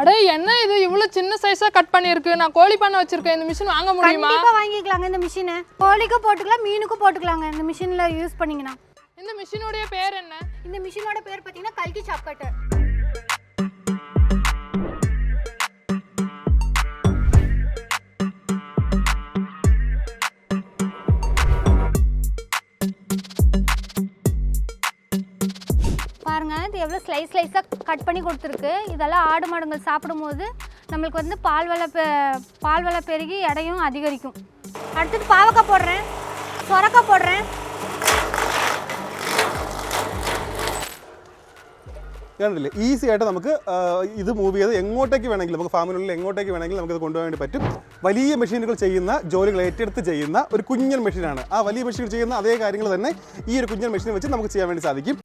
அடே என்ன இது? இவ்வளவு சின்ன சைஸா கட் பண்ணிருக்கு நான் கோழி பண்ண வச்சிருக்கேன். இந்த மிஷின் வாங்க முடியுமா? கண்டிப்பா வாங்கிக்கலாங்க இந்த மிஷினை கோழிக்கும் போட்டுக்கலாம் மீனுக்கும் போட்டுக்கலாங்க இந்த மிஷினில் யூஸ் பண்ணீங்கன்னா. இந்த மிஷினுடைய பேர் என்ன? இந்த மிஷினோட பேர் பார்த்தீங்கன்னா கல்கி சாப் ஸ்லைஸ் ஸ்லைஸாக கட் பண்ணி கொடுத்துருக்கு இதெல்லாம் ஆடு மாடுங்கள் சாப்பிடும்போது நம்மளுக்கு வந்து பால் வள பெ- பால் வள பெருகி எடையும் அதிகரிக்கும் அடுத்தது பாவக்காய் போடுறேன் சொரக்காய் போடுறேன் കണ്ടില്ലേ ഈസി ആയിട്ട് നമുക്ക് ആ, ഇത് മൂവ് ചെയ്ത് എങ്ങോട്ടേക്ക് വേണമെങ്കിലും നമുക്ക് ഫാമിനുള്ളിൽ എങ്ങോട്ടേക്ക് വേണമെങ്കിലും നമുക്കത് കൊണ്ടുപോകാൻ വേണ്ടി പറ്റും വലിയ മെഷീനുകൾ ചെയ്യുന്ന ജോലികൾ ഏറ്റെടുത്ത് ചെയ്യുന്ന ഒരു കുഞ്ഞൻ മെഷീനാണ് ആ വലിയ മെഷീൻ ചെയ്യുന്ന അതേ കാര്യങ്ങൾ തന്നെ ഈ ഒരു കുഞ്ഞൻ മെഷീൻ വെച്ച് നമുക്ക് ചെയ്യാൻ വേണ്ടി സാധിക്കും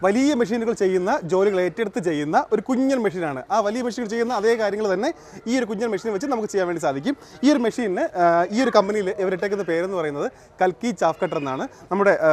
വലിയ മെഷീനുകൾ ചെയ്യുന്ന ജോലികൾ ഏറ്റെടുത്ത് ചെയ്യുന്ന ഒരു കുഞ്ഞൻ മെഷീനാണ് ആ വലിയ മെഷീനുകൾ ചെയ്യുന്ന അതേ കാര്യങ്ങൾ തന്നെ ഈ ഒരു കുഞ്ഞൻ മെഷീൻ വെച്ച് നമുക്ക് ചെയ്യാൻ വേണ്ടി സാധിക്കും ഈ ഒരു മെഷീനിന് ആ, ഈ ഒരു കമ്പനിയിൽ ഇവരിട്ടേക്കുന്ന പേരെന്ന് പറയുന്നത് കൽക്കി ചാഫ് കട്ടർ എന്നാണ് നമ്മുടെ ആ,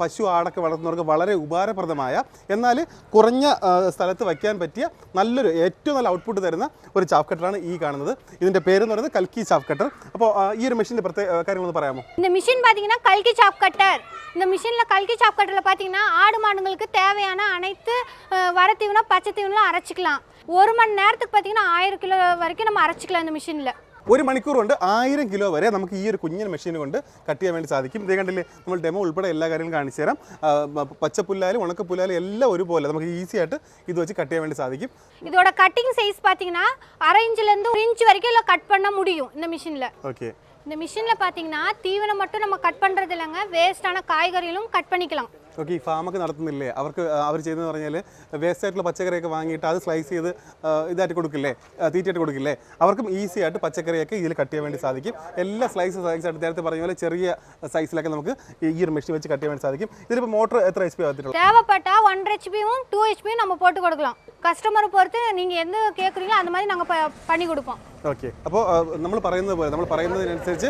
പശു ആടൊക്കെ വളർത്തുന്നവർക്ക് വളരെ ഉപകാരപ്രദമായ എന്നാൽ കുറഞ്ഞ ആ, സ്ഥലത്ത് വയ്ക്കാൻ പറ്റിയ നല്ലൊരു ഏറ്റവും നല്ല ഔട്ട്പുട്ട് തരുന്ന ഒരു ചാഫ് കട്ടറാണ് ഈ കാണുന്നത് ഇതിൻ്റെ പേരെന്ന് പറയുന്നത് കൽക്കി ചാഫ് കട്ടർ അപ്പോൾ ആ, ഈ ഒരു മെഷീൻ്റെ പ്രത്യേക കാര്യങ്ങളൊന്ന് പറയാമോ இந்த மிஷின் பார்த்தீங்கன்னா கல்கி சாப் கட்டர் இந்த மிஷினில் கல்கி சாப் கட்டரில் பார்த்தீங்கன்னா ஆடு மாடுங்களுக்கு தேவையான அனைத்து அஹ், வர தீவனம் பச்சை தீவனம் அரைச்சிக்கலாம் ஒரு மணி நேரத்துக்கு பார்த்தீங்கன்னா ஆயிரம் கிலோ வரைக்கும் நம்ம அரைச்சிக்கலாம் இந்த மிஷினில் ഒരു മണിക്കൂർ കൊണ്ട് ആയിരം കിലോ വരെ നമുക്ക് ഈ ഒരു കുഞ്ഞൻ മെഷീൻ കൊണ്ട് കട്ട് ചെയ്യാൻ വേണ്ടി സാധിക്കും ഇതേ കണ്ടില്ലേ നമ്മൾ ഡെമോ ഉൾപ്പെടെ എല്ലാ കാര്യങ്ങളും കാണിച്ചു തരാം ആ, പ- പച്ചപ്പുല്ലായാലും ഉണക്കപ്പുല്ലായാലും എല്ലാം ഒരുപോലെ നമുക്ക് ഈസി ആയിട്ട് ഇത് വെച്ച് കട്ട് ചെയ്യാൻ വേണ്ടി സാധിക്കും இதோட கட்டிங் சைஸ் பார்த்தீங்கன்னா அரை இன்ச்லேருந்து ஒரு இன்ச் வரைக்கும் இதில் கட் பண்ண முடியும் இந்த மிஷினில் ഓക്കെ இந்த மிஷினில் பார்த்தீங்கன்னா தீவனம் மட்டும் நம்ம கட் பண்ணுறது இல்லைங்க வேஸ்டான காய்கறிகளும் கட் பண்ணிக்கலாம் ഓക്കെ ഈ ഫാമൊക്കെ നടത്തുന്നില്ലേ അവർക്ക് അവർ ചെയ്യുന്നത് പറഞ്ഞാൽ വേസ്റ്റ് ആയിട്ടുള്ള പച്ചക്കറിയൊക്കെ വാങ്ങിയിട്ട് അത് സ്ലൈസ് ചെയ്ത് ആ, ഇതായിട്ട് കൊടുക്കില്ലേ ആ, തീറ്റയായിട്ട് കൊടുക്കില്ലേ അവർക്കും ഈസി ആയിട്ട് പച്ചക്കറിയൊക്കെ ഇതിൽ കട്ട് ചെയ്യാൻ വേണ്ടി സാധിക്കും എല്ലാ സ്ലൈസ് സൈസ് ആയിട്ട് നേരത്തെ പറഞ്ഞ പോലെ ചെറിയ സൈസിലൊക്കെ നമുക്ക് ഈ ഒരു മെഷീൻ വെച്ച് കട്ട് ചെയ്യാൻ വേണ്ടി സാധിക്കും ഇതിലിപ്പോൾ മോട്ടർ എത്ര എച്ച് പി ആകത്തിട്ടുള്ളൂ தேவைப்பட்டா ஒன்றரை ஹெச்பியும் டூ ஹெச்பியும் நம்ம போட்டு கொடுக்கலாம் கஸ்டமரை பொறுத்து நீங்கள் எந்த கேட்குறீங்களோ அந்த மாதிரி நாங்கள் பண்ணி கொடுப்போம் ഓക്കെ അപ്പോൾ നമ്മൾ പറയുന്നത് പോലെ നമ്മൾ പറയുന്നതിനനുസരിച്ച്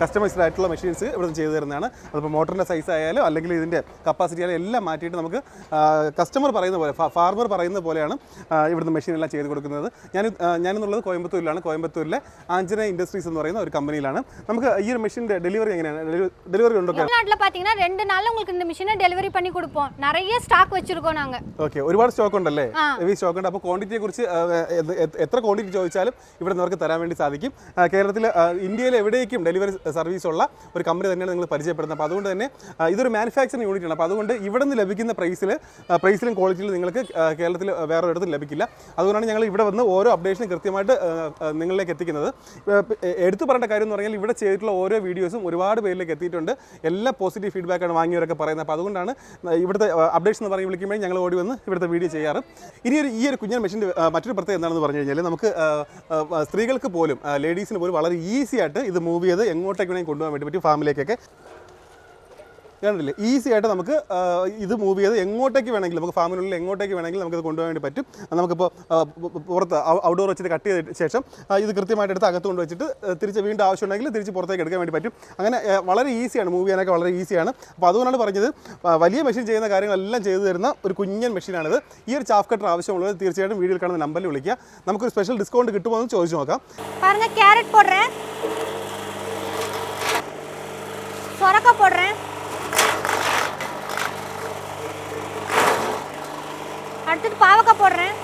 കസ്റ്റമൈസ്ഡ് ആയിട്ടുള്ള മെഷീൻസ് ഇവിടെ ചെയ്തു തരുന്നതാണ് അതിപ്പോൾ മോട്ടറിൻ്റെ സൈസ് ആയാലും അല്ലെങ്കിൽ ഇതിൻ്റെ കപ്പാസിറ്റി ആയാലും എല്ലാം മാറ്റിയിട്ട് നമുക്ക് കസ്റ്റമർ പറയുന്ന പോലെ ഫാർമർ പറയുന്ന പോലെയാണ് ആ, ഇവിടുന്ന് മെഷീൻ എല്ലാം ചെയ്ത് കൊടുക്കുന്നത് ഞാൻ ആ, ഞാനെന്നുള്ളത് കോയമ്പത്തൂരിലാണ് കോയമ്പത്തൂരിലെ ആഞ്ജനേയ ഇൻഡസ്ട്രീസ് എന്ന് പറയുന്ന ഒരു കമ്പനിയിലാണ് നമുക്ക് ഈ ഒരു മെഷീൻ്റെ ഡെലിവറി എങ്ങനെയാണ് ഡെലിവറി ഉണ്ടോ தமிழ்நாட்டில் பார்த்தீங்கன்னா ரெண்டு நாளில் உங்களுக்கு இந்த மிஷினை டெலிவரி பண்ணி கொடுப்போம் நிறைய ஸ்டாக் வச்சுருக்கோம் நாங்கள் ഓക്കെ ഒരുപാട് സ്റ്റോക്ക് ഉണ്ടല്ലേ ആ. ഹെവി സ്റ്റോക്ക് ഉണ്ട്. അപ്പോൾ ക്വാണ്ടിറ്റിയെ കുറിച്ച് എത്ര ക്വാണ്ടിറ്റി ചോദിച്ചാലും ഇവിടെ നിന്നവർക്ക് തരാൻ വേണ്ടി സാധിക്കും. കേരളത്തിൽ ഇന്ത്യയിൽ എവിടേക്കും ഡെലിവറി സർവീസ് ഉള്ള ഒരു കമ്പനി തന്നെയാണ് നിങ്ങൾ പരിചയപ്പെടുന്നത്. അപ്പോൾ അതുകൊണ്ട് തന്നെ ഇതൊരു മാനുഫാക്ചറിങ് യൂണിറ്റ് ആണ്. അപ്പോൾ അതുകൊണ്ട് ഇവിടെ നിന്ന് ലഭിക്കുന്ന പ്രൈസിൽ പ്രൈസിലും ക്വാളിറ്റിയിലും നിങ്ങൾക്ക് കേരളത്തിൽ വേറെ ഒരിടത്തും ലഭിക്കില്ല. അതുകൊണ്ടാണ് ഞങ്ങൾ ഇവിടെ വന്ന് ഓരോ അപ്ഡേഷനും കൃത്യമായിട്ട് നിങ്ങളിലേക്ക് എത്തിക്കുന്നത്. എടുത്തു പറയേണ്ട കാര്യം എന്ന് പറഞ്ഞാൽ ഇവിടെ ചെയ്തിട്ടുള്ള ഓരോ വീഡിയോസും ഒരുപാട് പേരിലേക്ക് എത്തിയിട്ടുണ്ട്. എല്ലാ പോസിറ്റീവ് ഫീഡ്ബാക്കാണ് വാങ്ങിയവരൊക്കെ പറയുന്നത്. അപ്പോൾ അതുകൊണ്ടാണ് ഇവിടുത്തെ അപ്ഡേഷൻ എന്ന് പറഞ്ഞ് വിളിക്കുമ്പോൾ ഞങ്ങൾ ഓടി വന്ന് ഇവിടുത്തെ വീഡിയോ ചെയ്യാറ്. ഇനി ഒരു ഈ ഒരു കുഞ്ഞൻ മെഷീന്റെ മറ്റൊരു പ്രത്യേകത എന്താണെന്ന് പറഞ്ഞു കഴിഞ്ഞാൽ നമുക്ക് സ്ത്രീകൾക്ക് പോലും ലേഡീസിന് പോലും വളരെ ഈസി ആയിട്ട് ഇത് മൂവ് ചെയ്ത് എങ്ങോട്ടേക്ക് വേണമെങ്കിൽ കൊണ്ടുപോകാൻ വേണ്ടി പറ്റും ഫാമിലേക്കൊക്കെ കണ്ടില്ലേ? ഈസി ആയിട്ട് നമുക്ക് ഇത് മൂവ് ചെയ്ത് എങ്ങോട്ടേക്ക് വേണമെങ്കിലും നമുക്ക് ഫാമിനുള്ളിൽ എങ്ങോട്ടേക്ക് വേണമെങ്കിലും ഇത് കൊണ്ടുപോകാൻ വേണ്ടി പറ്റും. നമുക്കിപ്പോൾ പുറത്ത് ഔട്ട്ഡോർ വെച്ചിട്ട് കട്ട് ചെയ്ത ശേഷം ഇത് കൃത്യമായിട്ട് എടുത്ത് അകത്ത് കൊണ്ടുവച്ചിട്ട് തിരിച്ച് വീണ്ടും ആവശ്യം ഉണ്ടെങ്കിൽ തിരിച്ച് പുറത്തേക്ക് എടുക്കാൻ വേണ്ടി പറ്റും. അങ്ങനെ വളരെ ഈസിയാണ് മൂവ് ചെയ്യാനൊക്കെ വളരെ ഈസിയാണ് അപ്പോൾ അതുകൊണ്ടാണ് പറഞ്ഞത് വലിയ മെഷീൻ ചെയ്യുന്ന കാര്യങ്ങളെല്ലാം ചെയ്തു തരുന്ന ഒരു കുഞ്ഞൻ മെഷീനാണിത് ഈ ഒരു ചാഫ് കട്ടർ ആവശ്യമുള്ളത് തീർച്ചയായിട്ടും വീഡിയോയിൽ കാണുന്ന നമ്പറിൽ വിളിക്കുക. നമുക്കൊരു സ്പെഷ്യൽ ഡിസ്കൗണ്ട് കിട്ടുമോ എന്ന് ചോദിച്ചു നോക്കാം. പറഞ്ഞ ക്യാരറ്റ് പോടുറേ സൊരക്ക പോടുറേ அடுத்தது பாவக்காய் போடுறேன்.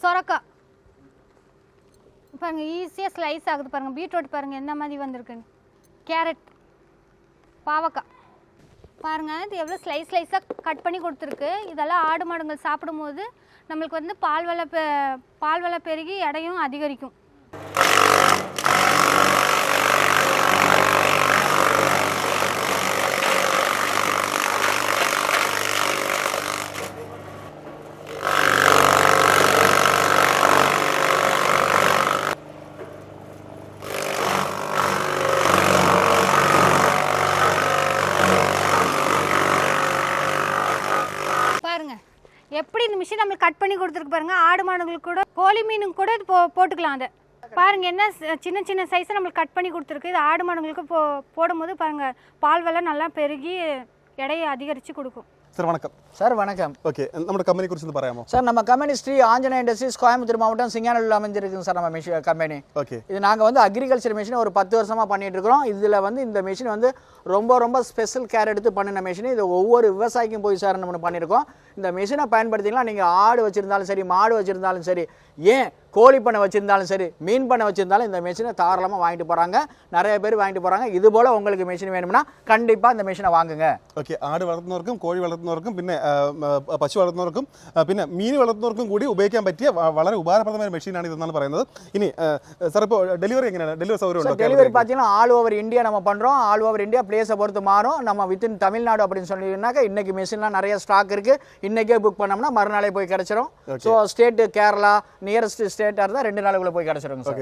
சொரக்காய் பாருங்க ஈஸியாக ஸ்லைஸ் ஆகுது பாருங்க. பீட்ரூட் பாருங்க என்ன மாதிரி வந்திருக்குன்னு. கேரட் பாவக்காய் பாருங்க இது எவ்வளோ ஸ்லைஸ் ஸ்லைஸாக கட் பண்ணி கொடுத்துருக்கு. இதெல்லாம் ஆடு மாடுங்கள் சாப்பிடும்போது நம்மளுக்கு வந்து பால் வள பால் வள பெருகி எடையும் அதிகரிக்கும். கட் பண்ணி கொடுத்துருக்கு பாருங்க. ஆடு மாடுங்களுக்கு கூட கோழி மீனுக்கு கூட இது போ போட்டுக்கலாம் அதை. பாருங்க என்ன ச- சின்ன சின்ன சைஸை நம்மளுக்கு கட் பண்ணி கொடுத்துருக்கு. இது ஆடு மாடுங்களுக்கு போ போடும்போது பாருங்க பால் விலை நல்லா பெருகி எடையை அதிகரித்து கொடுக்கும். സാർ വണക്കം சார் வணக்கம் ഓക്കെ നമ്മുടെ കമ്പനിയെ കുറിച്ച് ഒന്ന് പറയാമോ சார் நம்ம கம்பெனி ஸ்ரீ ஆஞ்சநேய இண்டஸ்ட்ரீஸ் கோயம்புத்தூர் மாவட்டம் சிங்கானூரில் அமைஞ்சிருக்குங்க சார் நம்ம மிஷின் கம்பெனி ഓക്കെ இது நாங்கள் வந்து அக்ரிகல்ச்சர் மிஷின் ஒரு பத்து வருஷமாக பண்ணிட்டு இருக்கிறோம் இதில் வந்து இந்த மிஷின் வந்து ரொம்ப ரொம்ப ஸ்பெஷல் கேர் எடுத்து பண்ணின மிஷின் இது ஒவ்வொரு விவசாயிக்கும் போய் சார் நம்ம பண்ணியிருக்கோம் இந்த மிஷினை பயன்படுத்திக்கலாம் நீங்கள் ஆடு வச்சுருந்தாலும் சரி மாடு வச்சுருந்தாலும் சரி ஏன் கோழி பண்ணை வச்சுருந்தாலும் சரி மீன் பண்ணை வச்சுருந்தாலும் இந்த மிஷினை தாராளமாக வாங்கிட்டு போகிறாங்க நிறைய பேர் வாங்கிட்டு போகிறாங்க இது போல் உங்களுக்கு மிஷின் வேணும்னா கண்டிப்பாக இந்த மிஷினை வாங்குங்க ഓക്കെ ആട് വളർത്തുന്നവർക്കും കോഴി വളർത്തുന്നവർക്കും പിന്നെ ആ, ആ, പശു വളർത്തുന്നവർക്കും ആ, പിന്നെ മീൻ വളർത്തുന്നവർക്കും കൂടി ഉപയോഗിക്കാൻ പറ്റിയ വ- വളരെ ഉപകാരപ്രദമായ മെഷീനാണ് ഇതെന്നാണ് പറയുന്നത് ഇനി ആ, സാർ ഇപ്പോൾ ഡെലിവറി എങ്ങനെയാണ് ഡെലിവറി സൗകര്യം ഉണ്ടോ டெலிவரி பார்த்தீங்கன்னா ஆல் ஓவர் இந்தியா நம்ம பண்ணுறோம் ஆல் ஓவர் இந்தியா பிளேஸை பொறுத்து மாறும் நம்ம வித்தின் தமிழ்நாடு அப்படின்னு சொன்னீங்கன்னாக்கா இன்னைக்கு மிஷின்லாம் நிறைய ஸ்டாக் இருக்கு இன்னைக்கே புக் பண்ணோம்னா மறுநாளே போய் கிடைச்சிரும் so state Kerala nearest state இருந்தால் രണ്ട് നാളുകൾ പോയി കടച്ചിരുന്നു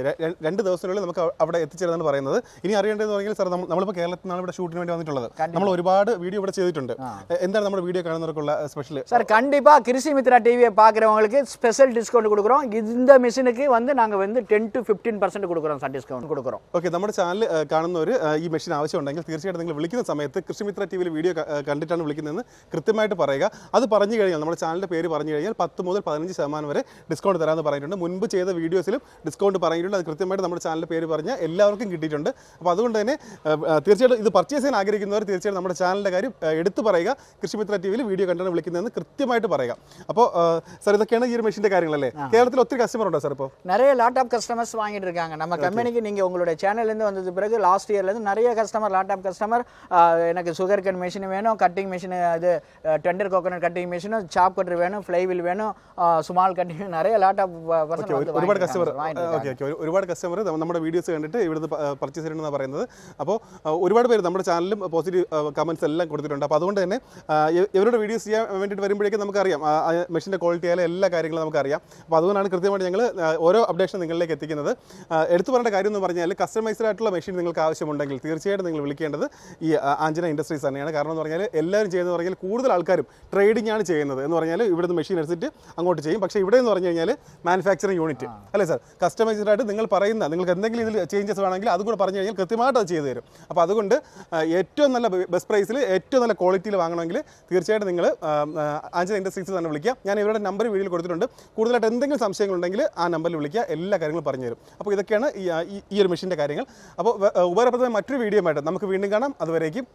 രണ്ട് ദിവസത്തിനുള്ളിൽ നമുക്ക് അവിടെ എത്തിച്ചേരുന്നതാണ് പറയുന്നത് ഇനി അറിയേണ്ടതെന്ന് പറഞ്ഞാൽ സാർ നമ്മളിപ്പോൾ കേരളത്തിൽ നിന്നാണ് ഇവിടെ ഷൂട്ടിന് വേണ്ടി വന്നിട്ടുള്ളത്. നമ്മൾ ഒരുപാട് വീഡിയോ ഇവിടെ ചെയ്തിട്ടുണ്ട്. എന്താണ് നമ്മുടെ വീഡിയോ കാണുന്നവർക്കുള്ള സ്പെഷ്യൽ சார் കൃഷി മിത്ര ടി டிவியை பார்க்குறவங்களுக்கு സ്പെഷ്യൽ ഡിസ്കൗണ്ട് കൊടുക്കുറോം. இந்த மிஷினுக்கு வந்து நாங்கள் வந்து 10 ടു 15 പെർസെന്റ് കൊടുക്കുറോം സാർ ഡിസ്കൗണ്ട് കൊടുക്കുറോം. ഓക്കെ നമ്മുടെ ചാനൽ കാണുന്നവർ ഈ മെഷീൻ ആവശ്യമുണ്ടെങ്കിൽ തീർച്ചയായിട്ടും നിങ്ങൾ വിളിക്കുന്ന സമയത്ത് കൃഷിമിത്ര ടി വിയിൽ വീഡിയോ കണ്ടിട്ടാണ് വിളിക്കുന്നതെന്ന് കൃത്യമായിട്ട് പറയുക. അത് പറഞ്ഞു കഴിഞ്ഞാൽ നമ്മുടെ ചാനലിന്റെ പേര് പറഞ്ഞു കഴിഞ്ഞാൽ പത്ത് മുതൽ പതിനഞ്ച് ശതമാനം വരെ ഡിസ്കൗണ്ട് തരാമെന്ന് പറഞ്ഞിട്ടുണ്ട്. മുൻപ് ചെയ്ത വീഡിയോസിലും ഡിസ്കൗണ്ട് പറഞ്ഞിട്ടുണ്ട് അത് കൃത്യമായിട്ട് നമ്മുടെ ചാനലിൻ്റെ പേര് പറഞ്ഞാൽ എല്ലാവർക്കും കിട്ടിയിട്ടുണ്ട് അപ്പോൾ അതുകൊണ്ട് തന്നെ ആ, ആ, തീർച്ചയായിട്ടും ഇത് പർച്ചേസ് ചെയ്യാൻ ആഗ്രഹിക്കുന്നവർ തീർച്ചയായിട്ടും നമ്മുടെ ചാനലിൻ്റെ കാര്യം ആ, എടുത്തു പറയുക കൃഷിമിത്ര ടി വിയിൽ വീഡിയോ കണ്ടാണ് വിളിക്കുന്നതെന്ന് കൃത്യമായിട്ട് പറയുക അപ്പോൾ സാർ ഇതൊക്കെയാണ് ഈ ഒരു മെഷീൻ്റെ കാര്യങ്ങളല്ലേ കേരളത്തിൽ ഒത്തിരി കസ്റ്റമർ ഉണ്ടോ സാർ ഇപ്പോൾ நிறைய லேப்டாப் கஸ்டமர்ஸ் வாங்கிட்டு இருக்காங்க நம்ம கம்பெனிக்கு நீங்கள் உங்களுடைய சேனல்லேருந்து வந்தது பிறகு லாஸ்ட் இயர்லேருந்து நிறைய கஸ்டமர் லேப்டாப் கஸ்டமர் எனக்கு சுகர் கன் மிஷின் வேணும் கட்டிங் மிஷின் இது டெண்டர் கோகனட் கட்டிங் மிஷினும் சாப் கட்டர் வேணும் ஃப்ளைவில் வேணும் ஸ்மால் கட்டிங் நிறைய லேப்டாப் ഓക്കെ ഒരുപാട് കസ്റ്റമർ ഓക്കെ ഓക്കെ. ഒരുപാട് കസ്റ്റമർ നമ്മുടെ വീഡിയോസ് കണ്ടിട്ട് ഇവിടുന്ന് പർച്ചേസ് ചെയ്യണമെന്നാണ് പറയുന്നത്. അപ്പോൾ ഒരുപാട് പേര് നമ്മുടെ ചാനലിലും പോസിറ്റീവ് കമൻസ് എല്ലാം കൊടുത്തിട്ടുണ്ട്. അപ്പോൾ അതുകൊണ്ട് തന്നെ ഇവരുടെ വീഡിയോസ് ചെയ്യാൻ വേണ്ടിയിട്ട് വരുമ്പോഴേക്കും നമുക്കറിയാം മെഷീന്റെ ക്വാളിറ്റി ആയാലും എല്ലാ കാര്യങ്ങളും നമുക്കറിയാം. അപ്പോൾ അതുകൊണ്ടാണ് കൃത്യമായിട്ട് ഞങ്ങൾ ഓരോ അപ്ഡേഷൻ നിങ്ങളിലേക്ക് എത്തിക്കുന്നത്. എടുത്തു പറയേണ്ട കാര്യം എന്ന് പറഞ്ഞാൽ കസ്റ്റമൈസ്ഡ് ആയിട്ടുള്ള മെഷീൻ നിങ്ങൾക്ക് ആവശ്യമുണ്ടെങ്കിൽ തീർച്ചയായിട്ടും നിങ്ങൾ വിളിക്കേണ്ടത് ഈ ആഞ്ചന ഇൻഡസ്ട്രീസ് തന്നെയാണ്. കാരണം എന്ന് പറഞ്ഞാൽ എല്ലാവരും ചെയ്യുന്നത് പറഞ്ഞാൽ കൂടുതൽ ആൾക്കാരും ട്രേഡിംഗ് ആണ് ചെയ്യുന്നത് എന്ന് പറഞ്ഞാൽ ഇവിടുന്ന് മെഷീൻ എടുത്തിട്ട് അങ്ങോട്ട് ചെയ്യും. പക്ഷേ ഇവിടെ എന്ന് പറഞ്ഞു കഴിഞ്ഞാൽ മാനുഫാക്ചറിങ് യൂണിറ്റ് അല്ലേ സാർ? കസ്റ്റമൈസ്ഡ് ആയിട്ട് നിങ്ങൾ പറയുന്ന നിങ്ങൾക്ക് എന്തെങ്കിലും ഇതിൽ ചേഞ്ചസ് വേണമെങ്കിൽ അതുകൂടെ പറഞ്ഞു കഴിഞ്ഞാൽ കൃത്യമായിട്ട് അത് ചെയ്തു തരും. അപ്പോൾ അതുകൊണ്ട് ഏറ്റവും നല്ല ബെസ്റ്റ് പ്രൈസിൽ ഏറ്റവും നല്ല ക്വാളിറ്റിയിൽ വാങ്ങണമെങ്കിൽ തീർച്ചയായിട്ടും നിങ്ങൾ ആഞ്ചൽ ഇൻഡസ്ട്രീസിൽ തന്നെ വിളിക്കുക. ഞാൻ ഇവരുടെ നമ്പർ വീഡിയോയിൽ കൊടുത്തിട്ടുണ്ട്. കൂടുതലായിട്ട് എന്തെങ്കിലും സംശയങ്ങളുണ്ടെങ്കിൽ ആ നമ്പറിൽ വിളിക്കുക. എല്ലാ കാര്യങ്ങളും പറഞ്ഞു തരും. അപ്പോൾ ഇതൊക്കെയാണ് ഈ ഒരു മെഷീന്റെ കാര്യങ്ങൾ. അപ്പോൾ ഉപകാരപ്രദമായ മറ്റൊരു വീഡിയോ ആയിട്ട് നമുക്ക് വീണ്ടും കാണാം. അതുവരേക്കും